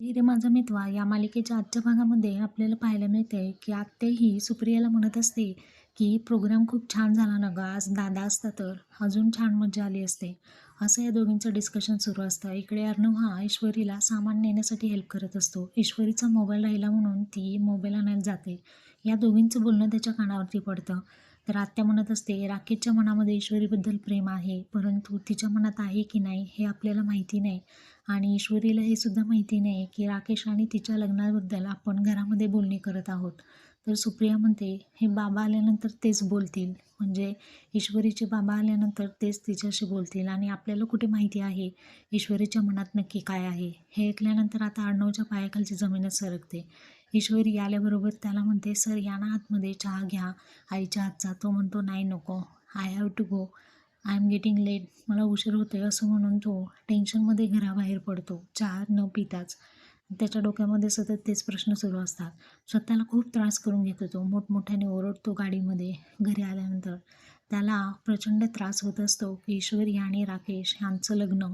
हे रे माझा मितवा" या मालिकेच्या आजच्या भागामध्ये आपल्याला पाहायला मिळते की आत्या ही सुप्रियाला म्हणत असते की प्रोग्राम खूप छान झाला ना गं आज दादा असता तर अजून छान मजा आली असते. असं या दोघींचं डिस्कशन सुरू असतं. इकडे अर्णव हा ईश्वरीला सामान नेण्यासाठी हेल्प करत असतो. ईश्वरीचा मोबाईल राहिला म्हणून ती मोबाईल आणायला जाते. या दोघींचं बोलणं त्याच्या कानावरती पडतं. तर आत्या म्हणत असते राकेशच्या मनामध्ये ईश्वरीबद्दल प्रेम आहे परंतु तिच्या मनात आहे की नाही हे आपल्याला माहिती नाही. आणि ईश्वरीला हे सुद्धा माहिती नाही की राकेश आणि तिच्या लग्नाबद्दल आपण घरामध्ये बोलणी करत आहोत. तर सुप्रिया म्हणते हे बाबा आल्यानंतर तेच बोलतील. म्हणजे ईश्वरीचे बाबा आल्यानंतर तेच तिच्याशी बोलतील आणि आपल्याला कुठे माहिती आहे ईश्वरीच्या मनात नक्की काय आहे? हे ऐकल्यानंतर आता अर्णवच्या पायाखालची जमीनच सरकते. ईश्वरी आल्याबरोबर त्याला म्हणते सर या ना आतमध्ये चहा घ्या. आईच्या हातचा. तो म्हणतो नाही नको. I have to go I am getting late मला उशीर होतोय असं म्हणून तो टेन्शनमध्ये घराबाहेर पडतो. चहा न पिताच त्याच्या डोक्यामध्ये सतत तेच प्रश्न सुरू असतात. स्वतःला खूप त्रास करून घेतो तो. मोठमोठ्याने ओरडतो गाडीमध्ये. घरी आल्यानंतर त्याला प्रचंड त्रास होत असतो. की ईश्वरी आणि राकेश यांचं लग्न